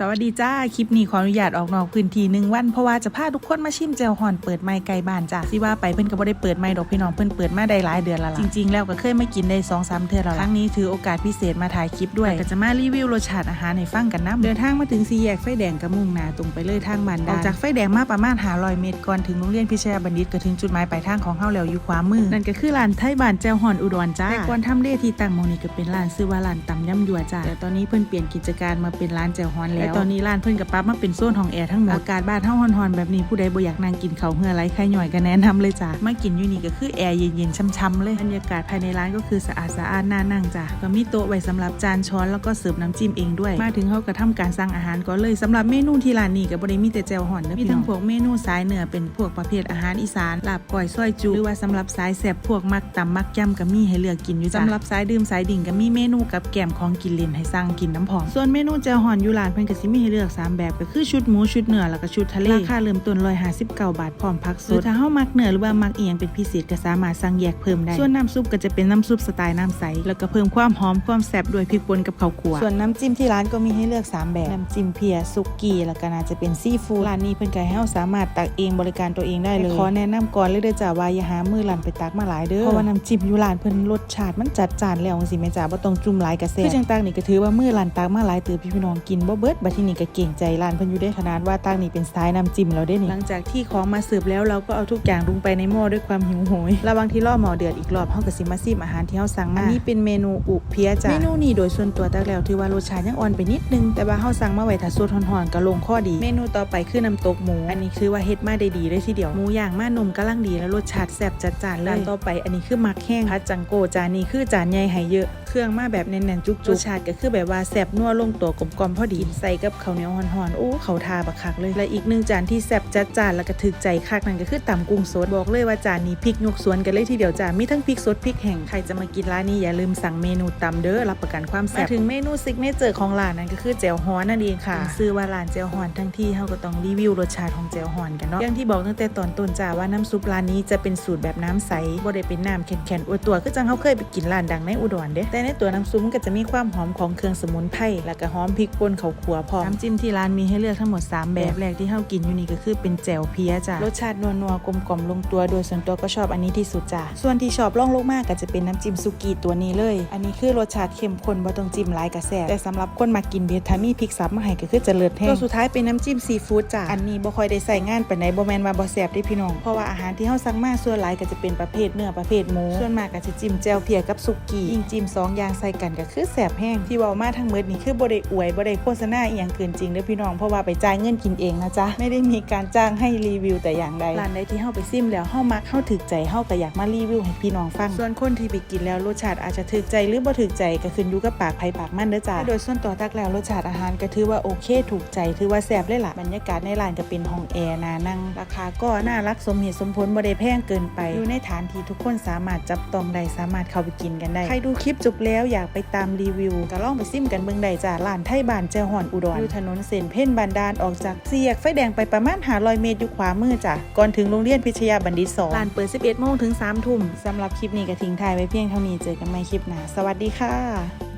สวัสดีจ้า คลิปนี้ขออนุญาตออกนอกพื้นที่หนึ่งวัน เพราะว่าจะพาทุกคนมาชิมแจวฮอนเปิดไม้ไก่บ้านจ้าสิว่าไปเพิ่นก็บ่ได้เปิดไม้ดอกพี่น้องเพิ่นเปิดมาได้หลายเดือนแล้วล่ะ จริงๆ แล้วก็เคยมากินได้2อสามเทื่อแล้วล่ะครั้งนี้ถือโอกาสพิเศษมาถ่ายคลิปด้วยก็จะมารีวิวรสชาติอาหารให้ฟังกันนะเดินทางมาถึงสี่แยกไฟแดงกระมุ่งหนาตรงไปเลยทางบ้านดานออกจากไฟแดงมาประมาณ500เมตรก่อนถึงโรงเรียนพิชยาบัณฑิตก็ถึงจุดหมายปลายทางของเฮาแล้วอยู่ขวามือนั่นก็คือร้านไทยบ้านแจวฮอนอุดรจ้าแต่ก่อนทำเลที่ตั้งหมองนี้ก็เป็นร้านชื่อว่าร้านตำยำยัวจ้าแต่ตอนนี้เพิ่นเปลี่ยนกิจการมาเป็นร้านแจวฮอนแล้วและตอนนี้ร้านเพิ่นกับปั๊บมาเป็นโซนของแอร์ทั้งหมดอากาศบ้านเฮาฮอนๆแบบนี้ผู้ใดบ่อยากนั่งกินข้าวเหือไรใครหน่อยก็แนะนำเลยจ้ามากินอยู่นี่ก็คือแอร์เย็นๆช่ำๆเลยบรรยากาศภายในร้านก็คือสะอาดสะอาดน่านั่งจ้าก็มีโต๊ะไว้สำหรับจานช้อนแล้วก็เสิร์ฟน้ำจิ้มเองด้วย มาถึงเขาก็ทำการสั่งอาหารก่อนเลยสำหรับเมนูที่ร้านนี้ก็บ่ได้มีแต่แจวฮอนนะมีทั้งพวกเมนูสายเหนือเป็นพวกประเภทอาหารอีสานลาบก้อยซอยจุหรือว่าสำหรับสายแซ่บพวกมักตำมักยำก็มีให้เลือกกินอยู่จ้าสำหรับสายดื่มสายดิ่งก็มีเมนูกับแกมของกินเล่นให้สั่งกินน้ำผอมส่วนเมนูแจวฮอนอยู่ร้านเพิ่นก็สิมีให้เลือกสามแบบก็คือชุดหมูชุดเนื้อแล้วก็ชุดทะเลราคาเริ่มต้น159 บาทพร้อมผักสดถ้าเฮามักเนื้อหรือว่ามักเอียงเป็นพิเศษก็สามารถสั่งแยกเพิ่มได้ ส่วนน้ำซุปก็จะเป็นน้ำซุปสไตล์น้ำใส แล้วก็เพิ่มความหอมความแซ่บด้วยพริกป่นกับข้าวคั่วส่วนน้ำจิ้มที่ร้านก็มีให้เลือก 3 แบบน้ำจิ้มเพียสุกี้แล้วก็น่าจะเป็นซีฟู้ดร้านนี้เพิ่นก็ให้เฮาสามารถตักเองบริการตัวเองได้เลยขอแนะนำก่อนเลยเด้อจ้าว่าอย่าหามือลั่นไปตักมาหลายเด้อเพราะว่าน้ำจิ้มอยู่ร้านเพิ่นรสชาติมันจัดจ้านแล้วจังซี่แม่จ้าบ่ต้องจุ่มหลายกระแซ่คือจังตักนี่ก็ถือว่ามือลั่นตักมาหลายเตือพี่น้องกินบ่เบิดบัดทีนี้ก็เก่งใจร้านเพิ่นอยู่ได้ขนาดว่าตักนี่เป็นสายน้ำจิ้มแล้วเด้นี่หลังจากที่ของมาเสิร์ฟแล้วเราก็เอาทุกอย่างลงไปในหม้อด้วยความหิวโหยระหว่างที่รอหม้อเดือดอีกรอบเฮาก็สิมาซิมอาหารที่เฮาสั่งมาอันนี้เป็นเมนูอุเพียจ้าเมนูนี้โดยส่วนตัวตักแล้วถือว่ารสชาติยังอ่อนไปนิดนึงแต่ว่าเฮาสั่งมาไว้ถ้าสดร้อนๆก็ลงข้อดี เมนูต่อไปคือน้ำตกหมู อันนี้คือว่าเฮ็ดมาได้ดีเลยทีเดียวหมูย่างมานุ่มกำลังดีแล้วรสชาติแซ่บจัดจ้านเลยต่อไปอันนี้คือมักแห้งพัดจังโกจานนี้คือจานใหญ่ให้เยอะเครื่องมาแบบแน่นๆจุกๆรสชาติก็คือแบบว่าแซ่บนัวลงตัวกลมๆพอดีใส่กับข้าวเหนียวห่อนๆโอ้เขาทาบักคักเลย และอีกหนึ่งจานที่แซ่บจัดจ้านแล้วก็ถึกใจคักนั่นก็คือตำกุ้งสดบอกเลยว่าจานนี้พริกยกสวนกันเลยทีเดียวจ้ามีทั้งพริกสดพริกแห้งใครจะมากินร้านนี้อย่าลืมสั่งเมนูตำเด้อรับประกันความแซ่บมาถึงเมนูซิกเนเจอร์ของร้านนั่นก็คือแจ่วฮอนนั่นเองค่ะซื้อว่าร้านแจ่วฮอนทั้งที่เฮาก็ต้องรีวิวรสชาติของแจ่วฮอนกันเนาะอย่างที่บอกตั้งแต่ตอนต้นจ้าว่าน้ำซุปร้านนี้จะเป็นสูตรแบบน้ำใสบ่ได้เป็นน้ำแข็งๆอวดตัวคือจังเฮาเคยไปกินร้านดังในอุดรเด้แต่ในตัวน้ำซุปมันก็จะมีความหอมของเครื่องสมุนไพรแล้วก็หอมพริกป่นข้าวคั่วพร้อมน้ำจิ้มที่ร้านมีให้เลือกทั้งหมดสามแบบแรกที่เฮากินอยู่นี่ก็คือเป็นแจ่วเพี้ยจ้ารสชาตินัวๆกลมกล่อมลงตัวโดยส่วนตัวก็ชอบอันนี้ที่สุดจ้าส่วนที่ชอบล่องลงมากก็จะเป็นน้ำจิ้มซุกี้ตัวนี้เลย อันนี้คือรสชาติเข้มข้นบ่ต้องจิ้มหลายกระแสบแต่สำหรับคนมากินเผ็ดถ้ามีพริกสับมาให้ก็คือจะเลิศแท้ตัวสุดท้ายเป็นน้ำจิ้มซีฟู้ดจ้าอันนี้บ่ค่อยได้ใส่งานปานใดบ่แม่นว่าบ่แซ่บเด้พี่น้องเพราะว่าอาหารที่เฮาสั่งมาส่วนหลายก็จะเป็นประเภทเนื้อประเภทหมูส่วนมากก็จะจิ้มแจ่วเพียกับซุกี้ยิ่งจิ้มสองอย่างใส่กันก็คือแซ่บแห้งที่เว้ามาทั้งหมดนี่คือบ่ได้อวยบ่ได้โฆษณาอีหยังเกินจริงเด้อพี่น้องเพราะว่าไปจ่ายเงินกินเองนะจ๊ะไม่ได้มีการจ้างให้รีวิวแต่อย่างใดร้านใดที่เฮาไปซิมแล้วเฮามักเฮาถึกใจเฮาก็อยากมารีวิวให้พี่น้องฟัง ส่วนคนที่ไปกินแล้วรสชาติอาจจะถึกใจหรือบ่ถึกใจก็ขึ้นอยู่กับปากไผปากมันเด้อจ้าโดยส่วนตัวตักแล้วรสชาติอาหารก็ถือว่าโอเค ถูกใจถือว่าแซ่บเลยล่ะบรรยากาศในร้านก็เป็นห้องแอร์นานั่งราคาก็น่ารักสมเหตุสมผลบ่ได้แพงเกินไปอยู่ในฐานที่ทุกคนสามารถจับต้องได้สามารถเข้าไปกินกันได้ใครดูคลิปจบแล้วอยากไปตามรีวิวก็ลองไปซิมกันเบิ่งได้จ้าร้านไทยบ้านเจ้าหอนอุดรอยู่ถนนเส้นเพ่นบานดานออกจากสี่แยกไฟแดงไปประมาณ500เมตรอยู่ขวามือจ้ะก่อนถึงโรงเรียนพิชยาบัณฑิต2ร้านเปิด 11โมงถึง3ทุ่มสำหรับคลิปนี้ก็ทิ้งท้ายไว้เพียงเท่านี้เจอกันใหม่คลิปหน้าสวัสดีค่ะ